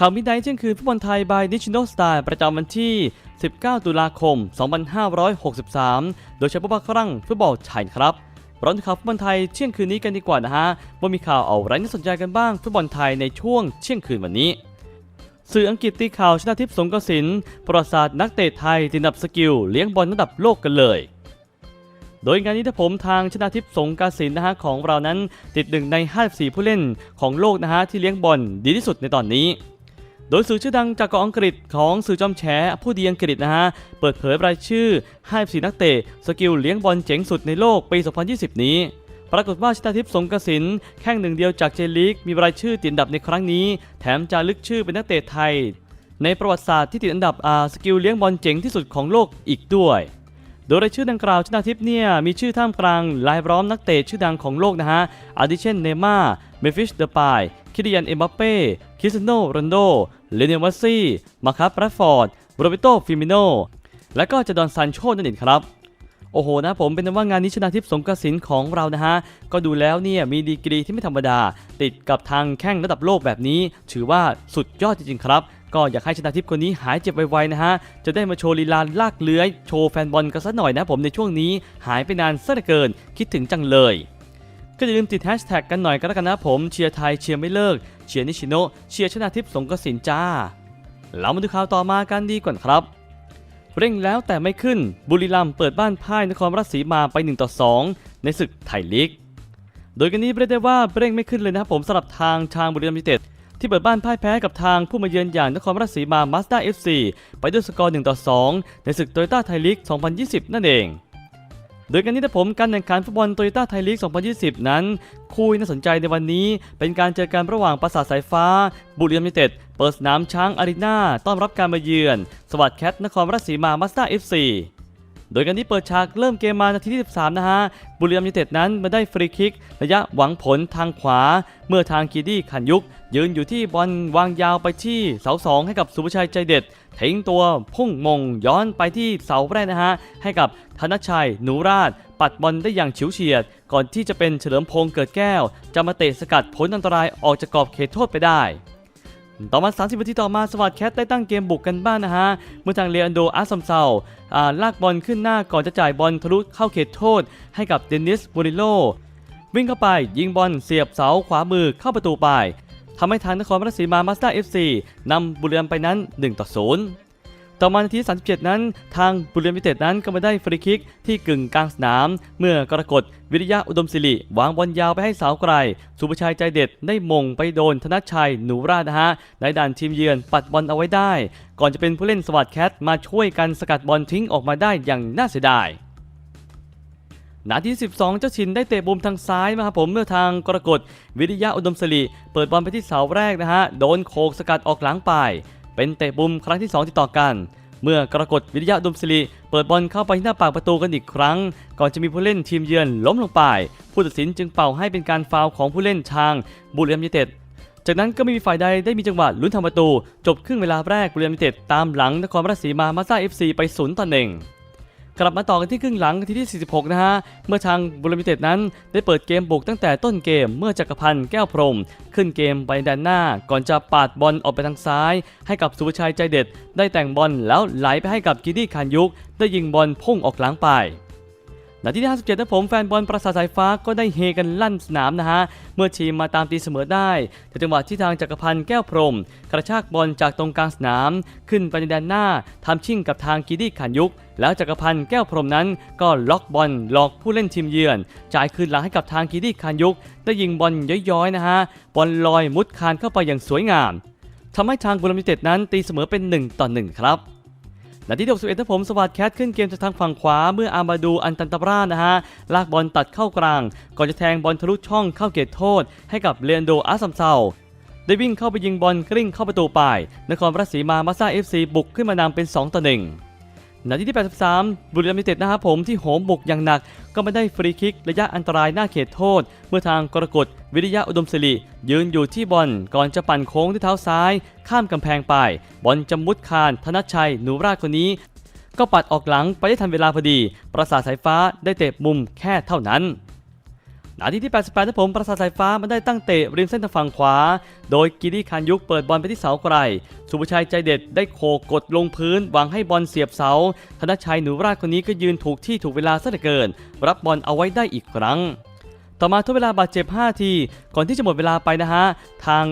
ข่าวมิดไนท์เที่ยงคืนฟุตบอลไทย by National Style ประจำวันที่ 19 ตุลาคม 2563 โดยเฉพาะครั้งฟุตบอลไทยครับร้อนข่าวฟุตบอลไทยเที่ยงคืนนี้กันดีกว่านะฮะว่ามีข่าวเอาอะไรน่าสนใจกันบ้างฟุตบอลไทยในช่วงเที่ยงคืนวันนี้ สื่ออังกฤษตีข่าวชนะทิพย์สงกระสินประวัติศาสตร์นักเตะไทยติดอันดับสกิลเลี้ยงบอลระดับโลกกันเลยโดยงานนี้ถ้าผมทางชนะทิพย์สงกระสินนะฮะของเรานั้นติดหนึ่งใน 54 ผู้เล่นของโลกนะฮะที่เลี้ยงบอลดีที่สุดในตอนนี้ โดยสื่อชื่อดังจากเกาะอังกฤษของสื่อจอมแฉผู้ดีอังกฤษนะฮะ เปิดเผยรายชื่อ 54 นักเตะสกิลเลี้ยงบอลเจ๋งสุดในโลกปี 2020 นี้ ปรากฏว่าชนาทิพย์สงกสินแข่งหนึ่งเดียวจากเจลีกมีรายชื่อติดอันดับในครั้งนี้ แถมจารึกชื่อเป็นนักเตะไทย ในประวัติศาสตร์ที่ติดอันดับอาสกิลเลี้ยงบอลเจ๋งที่สุดของโลกอีกด้วยโดยรายชื่อดังกล่าวชนาทิพย์เนี่ยมีชื่อท่ามกลางลายล้อมนักเตะชื่อดังของโลกนะฮะ อาดิเช่นเนม่า เมฟิช เดปาย คิดิยัน เอ็มบัปเป้ คริสเตียโนโรนโด เลเนลวัสซี่ มาคับแรดฟอร์ดโรเบโตฟิมิโน และก็จดอนซานโชนั่นเองครับ โอ้โหนะผมเป็นว่างานนี้ชนะทิพย์สงกระสินของเรานะฮะ ก็ดูแล้วเนี่ยมีดีกรีที่ไม่ธรรมดา ติดกับทางแข้งระดับโลกแบบนี้ ถือว่าสุดยอดจริงๆครับก็อยากให้ชนะทิพย์คนนี้หายเจ็บไวๆนะฮะ จะได้มาโชว์ลีลาลากเลื้อย โชว์แฟนบอลกันสักหน่อยนะผมในช่วงนี้หายไปนานซะเหลือเกิน คิดถึงจังเลย ก็อย่าลืมติดแฮชแท็กกันหน่อยก็แล้วกันนะผมเชียร์ไทยเชียร์ไม่เลิกเชียร์นิชิโนเชียร์ชนะทิพย์สงกระสินจ้า เรามาดูข่าวต่อมากันดีกว่าครับ เร่งแล้วแต่ไม่ขึ้นบุรีรัมย์เปิดบ้านพ่ายนครราชสีมาไป1ต่อ2ในศึกไทยลีกโดยกันนี้เรียกได้ว่าเร่งไม่ขึ้นเลยนะครับผมสำหรับทางทางบุรีรัมย์ยูเต็ดที่เปิดบ้านพ่ายแพ้กับทางผู้มาเยือนอย่างนครราชสีมามาสด้าเอฟซีไปด้วยสกอร์1ต่อ2ในศึกโตโยต้าไทยลีก 2020 นั่นเอง โดยกันนี้ถ้าผมการแข่งขันฟุตบอลโตโยต้าไทยลีก 2020 นั้น คู่น่าสนใจในวันนี้ เป็นการเจอกันระหว่างปราสาทสายฟ้า บุรีรัมย์ยูเต็ดเปิดสนามช้างอารีนาต้อนรับการมาเยือน สวัสดแคทนครราชสีมามาสด้าเอฟซีโดยกันที่เปิดฉากเริ่มเกมมานาทีที่ 13 นะฮะ บุรีรัมย์ยูเต็ดนั้นมาได้ฟรีคิก ระยะหวังผลทางขวา เมื่อทางกีดี้ขันยุก ยืนอยู่ที่บอลวางยาวไปที่เสาสองให้กับสุภชัยใจเด็ด ทิ้งตัวพุ่งมงย้อนไปที่เสาแรกนะฮะ ให้กับธนชัยหนูราช ปัดบอลได้อย่างเฉิวเฉียด ก่อนที่จะเป็นเฉลิมพงษ์เกิดแก้ว จะมาเตะสกัดผลอันตรายออกจากกรอบเขตโทษไปได้ต่อมา 30 นาทีต่อมาสวัสดแคทได้ตั้งเกมบุกกันบ้างนะฮะ เมื่อทางเลอันโดอาร์ซัมเซาอ่าลากบอลขึ้นหน้าก่อนจะจ่ายบอลทะลุเข้าเขตโทษ ให้กับเดนิสบูริโลวิ่งเข้าไปยิงบอลเสียบเสาขวามือเข้าประตูไป ทำให้ทางนครราชสีมามาสด้าเอฟซีนำบุรีรัมย์ไปนั้น 1 ต่อ 0 ต่อมานาที 37 นั้น ทางบุรีรัมย์ยูไนเต็ดนั้นก็มาได้ฟรีคิกที่กึ่งกลางสนาม เมื่อกรกฎวิริยะอุดมศิริวางบอลยาวไปให้สาวไกลสุภชัยใจเด็ดได้มงไปโดนธนชัยหนูราชนะฮะในด่านทีมเยือนปัดบอลเอาไว้ได้ ก่อนจะเป็นผู้เล่นสวัสดแคทมาช่วยกันสกัดบอลทิ้งออกมาได้อย่างน่าเสียดาย นาที 12 เจ้าชินได้เตะบุมทางซ้ายมาครับผมเมื่อทางกรกฎวิริยะอุดมศิริเปิดบอลไปที่เสาแรกนะฮะโดนโคกสกัดออกหลังไป เป็นเตะบุมครั้งที่ 2 ติดต่อกัน เมื่อกรกฎวิริยะอุดมศิริเปิดบอลเข้าไปที่หน้าปากประตูกันอีกครั้ง ก่อนจะมีผู้เล่นทีมเยือนล้มลงไป ผู้ตัดสินจึงเป่าให้เป็นการฟาวของผู้เล่นทางบุรีรัมย์ยูเต็ดจากนั้นก็ไม่มีฝ่ายใดได้มีจังหวะลุ้นทำประตู จบครึ่งเวลาแรกบุรีรัมย์ยูเต็ดตามหลังนครราชสีมามาซาเอฟซีไป0ต่อ1 กลับมาต่อกันที่ครึ่งหลังทีที่ 46 นะฮะ เมื่อทางบุรีรัมย์เต็ดนั้นได้เปิดเกมบุกตั้งแต่ต้นเกม เมื่อจักรพันธ์แก้วพรหมขึ้นเกมไปด้านหน้า ก่อนจะปาดบอลออกไปทางซ้าย ให้กับสุภชัยใจเด็ด ได้แต่งบอลแล้วไหลไปให้กับกิดดี้คานยุก ได้ยิงบอลพุ่งออกหลังไป นาทีที่ 57นะผมแฟนบอลประสาทสายฟ้าก็ได้เฮกันลั่นสนามนะฮะ เมื่อทีมมาตามตีเสมอได้แต่จังหวะที่ทางจักรพันธ์แก้วพรหมกระชากบอลจากตรงกลางสนาม ขึ้นไปในแดนหน้าทำชิ่งกับทางกีดี้ขันยุกแล้วจักรพันธ์แก้วพรหมนั้นก็ล็อกบอลหลอกผู้เล่นทีมเยือน จ่ายคืนหลังให้กับทางกีดี้ขันยุก ได้ยิงบอลย้อยๆนะฮะ บอลลอยมุดคานเข้าไปอย่างสวยงามทำให้ทางบุรีรัมย์ยูไนเต็ดนั้นตีเสมอเป็น 1 ต่อ 1 ครับ นาทีที่61นะผมสวัสดแคทขึ้นเกมจากทางฝั่งขวาเมื่ออามาดูอันตันตาบรานะฮะ ลากบอลตัดเข้ากลาง ก่อนจะแทงบอลทะลุช่องเข้าเขตโทษ ให้กับเลนโดอาซัมเซาได้วิ่งเข้าไปยิงบอลกลิ้งเข้าประตูไป นครราชสีมามาซาเอฟซีบุกขึ้นมานำเป็น 2 ต่อ 1 นาทีที่ 83 บุรีรัมย์ยูไนเต็ดนะครับผมที่โหมบุกอย่างหนัก ก็ไม่ได้ฟรีคิกระยะอันตรายหน้าเขตโทษ เมื่อทางกรกฎวิริยะอุดมศิริยืนอยู่ที่บอลก่อนจะปั่นโค้งด้วยเท้าซ้าย ข้ามกำแพงไป บอลจะมุดคานธนชัยหนูราชคนนี้ ก็ปัดออกหลังไปได้ทันเวลาพอดี ประสาทสายฟ้าได้เตะมุมแค่เท่านั้น นาทีที่ 88นะผมประสาทสายฟ้ามันได้ตั้งเตะริมเส้นทางฝั่งขวา โดยกิริคันยุกเปิดบอลไปที่เสาไกลสุภชัยใจเด็ดได้โขกกดลงพื้นหวังให้บอลเสียบเสา ธนชัยหนูราชคนนี้ก็ยืนถูกที่ถูกเวลาซะเหลือเกิน รับบอลเอาไว้ได้อีกครั้ง ต่อมาทดเวลาบาดเจ็บ 5 ที ก่อนที่จะหมดเวลาไปนะฮะ ทาง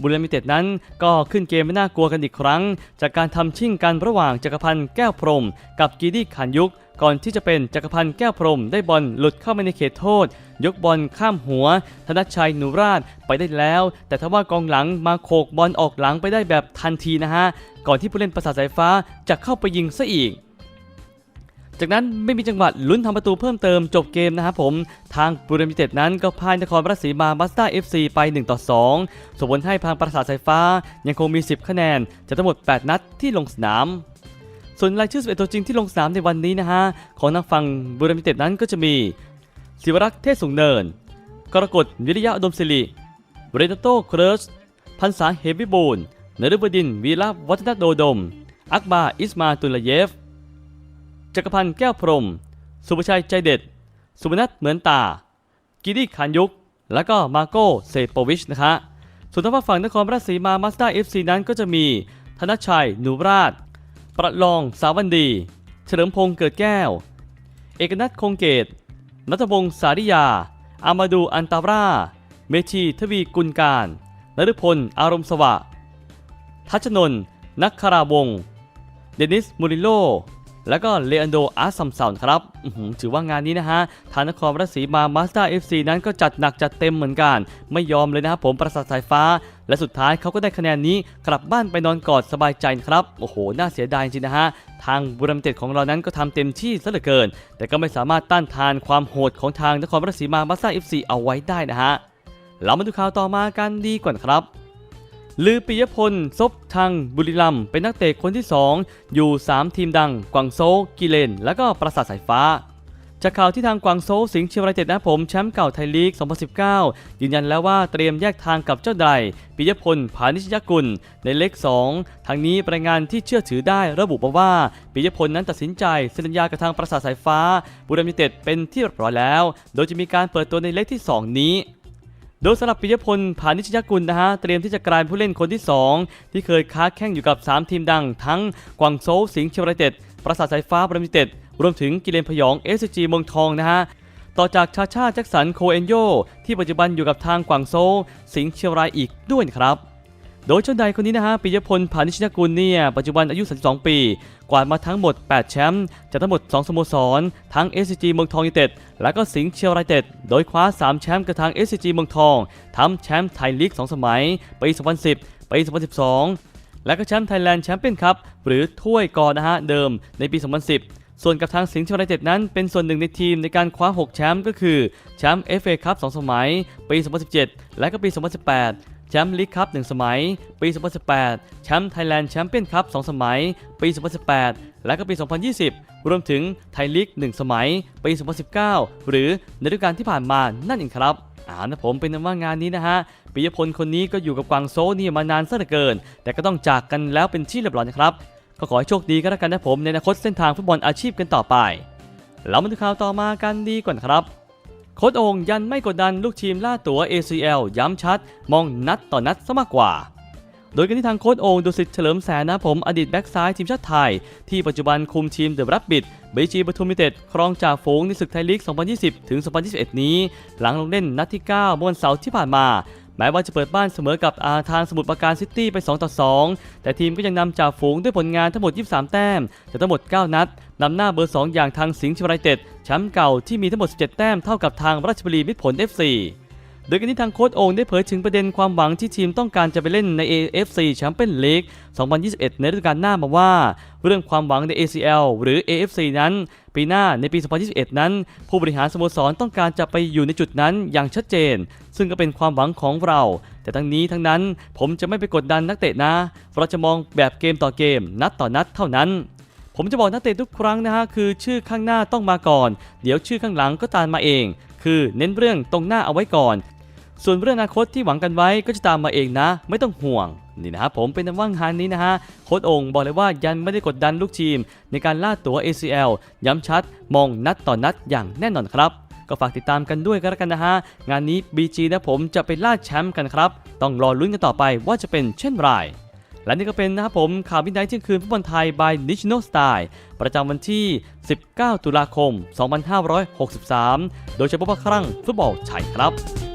บุรีรัมย์เต็ดนั้น ก็ขึ้นเกมไม่น่ากลัวกันอีกครั้ง จากการทำชิ่งกันระหว่างจักรพันธ์แก้วพรม กับกีดีขันยุก ก่อนที่จะเป็นจักรพันธ์แก้วพรม ได้บอลหลุดเข้ามาในเขตโทษ ยกบอลข้ามหัว ธนชัยหนูราชไปได้แล้ว แต่ทว่ากองหลังมาโขกบอลออกหลังไปได้แบบทันทีนะฮะ ก่อนที่ผู้เล่นประสาทสายฟ้าจะเข้าไปยิงซะอีก จากนั้นไม่มีจังหวะลุ้นทำประตูเพิ่มเติมจบเกมนะครับผม ทางบุรีรัมย์ยูเต็ดนั้นก็พ่ายนครราชสีมาบัสต้า FC ไป1ต่อ2ส่งผลให้พางประสาทสายฟ้ายังคงมี 10 คะแนนจากทั้งหมด 8 นัดที่ลงสนามส่วนรายชื่อ11ตัวจริงที่ลงสนามในวันนี้นะฮะ ของทางฝั่งบุรีรัมย์เต็ดนั้นก็จะมีศิวรักษ์เทศสูงเนิน กรกฎวิริยะอุดมศิริเรนโตเครสพันษาเฮฟวิบูลนฤบดินวีระวัฒนโดดม อักบาอิสมาตุลเยฟ จักรพันธ์แก้วพรม สุภชัยใจเด็ด สุพนัทเหมือนตา กิริขันยุก แล้วก็มาโก้เซโปวิชนะคะส่วนทางฝั่งนครราชสีมามาสด้าเอฟซีนั้นก็จะมี ธนชัย หนูราช ประลอง สาวันดี เฉลิมพงษ์เกิดแก้ว เอกนัทคงเกต นัทพงศ์สาริยา อามาดูอันตาราเมธีทวีกุลการนฤพล อารมณ์สวะ ทัชนนท์นักคาราวงเดนิส มูริโล แล้วก็เลอันโดอาร์ซัมซาวน์ครับถือว่างานนี้นะฮะทางนครราชสีมามาสด้าเอฟซีนั้นก็จัดหนักจัดเต็มเหมือนกัน ไม่ยอมเลยนะครับผมประสาทสายฟ้า และสุดท้ายเขาก็ได้คะแนนนี้กลับบ้านไปนอนกอดสบายใจครับ โอ้โห น่าเสียดายจริงนะฮะ ทางบุรีรัมเต็ดของเรานั้นก็ทำเต็มที่ซะเหลือเกิน แต่ก็ไม่สามารถต้านทานความโหดของทางนครราชสีมามาสด้าเอฟซีเอาไว้ได้นะฮะเรามาดูข่าวต่อมากันดีกว่านะครับ ลือปิยพล ซบทางบุรีรัมย์เป็นนักเตะคนที่ 2 อยู่ 3 ทีมดัง กวางโซกิเลน และก็ประสาทสายฟ้า จากข่าวที่ทางกวางโซสิงห์เชียงรายเต็ดนะผมแชมป์เก่าไทยลีก 2019 ยืนยันแล้วว่าเตรียมแยกทางกับเจ้าใดปิยพลผานิชยกุล ในเลข 2 ทางนี้รายงานที่เชื่อถือได้ระบุมาว่าปิยพลนั้นตัดสินใจเซ็นสัญญากับทางประสาทสายฟ้าบุรีรัมย์ยูเต็ดเป็นที่เรียบร้อยแล้ว โดยจะมีการเปิดตัวในเลขที่ 2 นี้ โดยสำหรับปิยพลผานิชยกุลนะฮะเตรียมที่จะกลายเป็นผู้เล่นคนที่ 2 ที่เคยค้าแข่งอยู่กับ 3 ทีมดัง ทั้งกวางโซลสิงห์เชียงรายเต็ดปราสาทสายฟ้าบรมิเต็ดรวมถึงกิเลนพยองเอสจีเมืองทองนะฮะต่อจากชาชาแจ็คสันโคเอนโยที่ปัจจุบันอยู่กับทางกวางโซลสิงห์เชียงรายอีกด้วยครับ โดยเจ้าใดคนนี้นะฮะปิยพลผานิชยกุลเนี่ย ปัจจุบันอายุ 32 ปี กวาดมาทั้งหมด 8 แชมป์จากทั้งหมด 2 สโมสร ทั้ง SCG เมืองทองยูไนเต็ด และก็สิงห์เชียงรายเต็ด โดยคว้า 3 แชมป์กับทาง SCG เมืองทองทำแชมป์ไทยลีก 2 สมัย ปี 2010 ปี 2012 และก็แชมป์ไทยแลนด์แชมเปี้ยนคัพหรือถ้วยกอนะฮะเดิมในปี 2010ส่วนกับทางสิงห์เชียงรายเต็ดนั้นเป็นส่วนหนึ่งในทีมในการคว้า 6 แชมป์ก็คือ แชมป์ FA คัพ2สมัย ปี 2017 และก็ปี 2018 แชมป์ลีกคัพ1สมัย ปี 2018 แชมป์ไทยแลนด์แชมเปี้ยนคัพ2สมัย ปี 2018 และก็ปี 2020 รวมถึงไทยลีก1สมัย ปี 2019 หรือในฤดูกาลที่ผ่านมานั่นเองครับอ่านะผมเป็นนั้นว่างานนี้นะฮะปิยพลคนนี้ก็อยู่กับกวางโซนี่มานานซะเหลือเกิน แต่ก็ต้องจากกันแล้วเป็นที่เรียบร้อยนะครับก็ขอให้โชคดีก็แล้วกันนะผมในอนาคตเส้นทางฟุตบอลอาชีพกันต่อไปเรามาดูข่าวต่อมากันดีก่อนครับ โค้ดองยันไม่กดดันลูกทีมล่าตั๋ว ACL ย้ำชัด มองนัดต่อนัดซะมากกว่า โดยกันที่ทางโค้ดองดุสิตเฉลิมแสนนะผมอดีตแบ็กซ้ายทีมชาติไทย ที่ปัจจุบันคุมทีมเดอะรับบิดบีจีปทุมยูเต็ดครองจ่าฝูงในศึกไทยลีก 2020 ถึง 2021 นี้ หลังลงเล่นนัดที่ 9 เมื่อวันเสาร์ที่ผ่านมา แม้ว่าจะเปิดบ้านเสมอกับอาทางสมุทรปราการซิตี้ไป 2 ต่อ 2 แต่ทีมก็ยังนำจ่าฝูงด้วยผลงานทั้งหมด 23 แต้มจากทั้งหมด 9 นัดนำหน้าเบอร์ 2 อย่างทางสิงห์ชัยไรายเต็ดแชมป์เก่าที่มีทั้งหมด 17 แต้มเท่ากับทางราชบุรีมิตรผล FC โดยกันที่ทางโค้ชโองได้เผยถึงประเด็นความหวังที่ทีมต้องการจะไปเล่นใน AFC แชมเปี้ยนลีก2021 ในฤดูกาลหน้ามาว่า เรื่องความหวังใน ACL หรือ AFC นั้น ปีหน้าในปี 2021 นั้น ผู้บริหารสโมสรต้องการจะไปอยู่ในจุดนั้นอย่างชัดเจน ซึ่งก็เป็นความหวังของเรา แต่ทั้งนี้ทั้งนั้นผมจะไม่ไปกดดันนักเตะนะเราจะมองแบบเกมต่อเกม นัดต่อนัดเท่านั้นผมจะบอกนักเตะทุกครั้งนะฮะคือชื่อข้างหน้าต้องมาก่อน เดี๋ยวชื่อข้างหลังก็ตามมาเอง คือเน้นเรื่องตรงหน้าเอาไว้ก่อน ส่วนเรื่องอนาคตที่หวังกันไว้ก็จะตามมาเองนะ ไม่ต้องห่วงนี่นะครับผมเป็นนว่างงานนี้นะฮะโค้ชองบอกเลยว่ายันไม่ได้กดดันลูกทีม ในการล่าตัว ACL ย้ำชัด มองนัดต่อนนัดอย่างแน่นอนครับก็ฝากติดตามกันด้วยกันแล้วกันนะฮะ งานนี้ BG และผมจะไปล่าแชมป์กันครับ ต้องรอลุ้นกันต่อไปว่าจะเป็นเช่นไร และนี่ก็เป็นนะครับผมข่าวบินไดเที่ยงคืนฟุตบอลไทย by National Style ประจำวันที่ 19 ตุลาคม 2563 โดยเฉพาะครั้งฟุตบอลไทยครับ